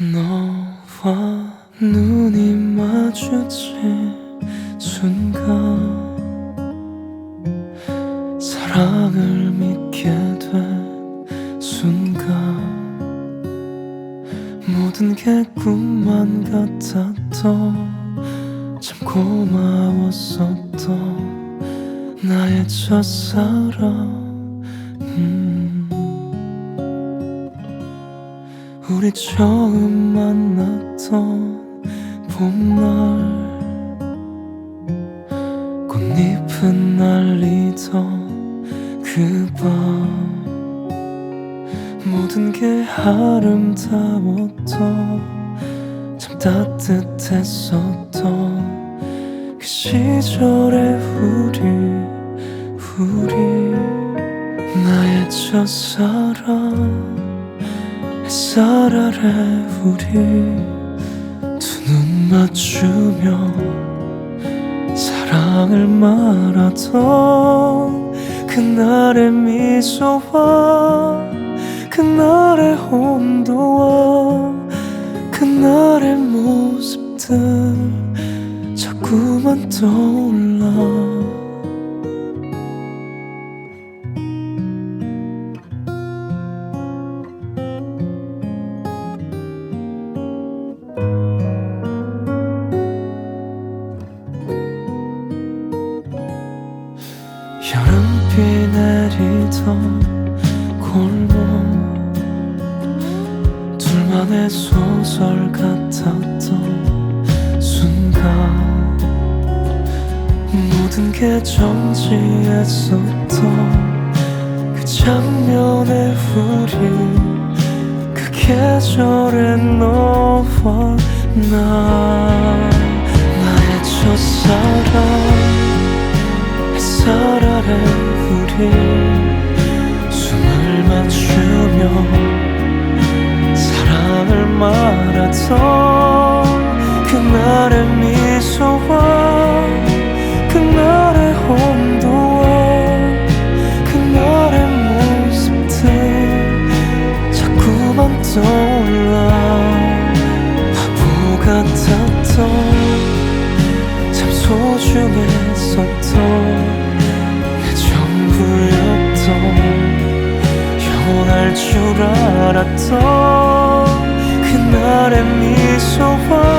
너와 눈이 마주친 순간 사랑을 믿게 된 순간 모든 게 꿈만 같았던 참 고마웠었던 나의 첫사랑 우리 처음 만났던 봄날 꽃잎은 날리던 그 밤 모든 게 아름다웠던 참 따뜻했었던 그 시절의 우리 우리 나의 첫사랑 햇살 아래 우리 두 눈 맞추며 사랑을 말하던 그날의 미소와 그날의 온도와 그날의 모습들 자꾸만 떠올라 여름비 내리던 골목. 둘만의 소설 같았던 순간. 모든 게 정지했었던 그 장면에 우리 그 계절에 너와 나 아래 우리 숨을 맞추며 사랑을 말하던 그날의 미소와 알았던 그날의 미소와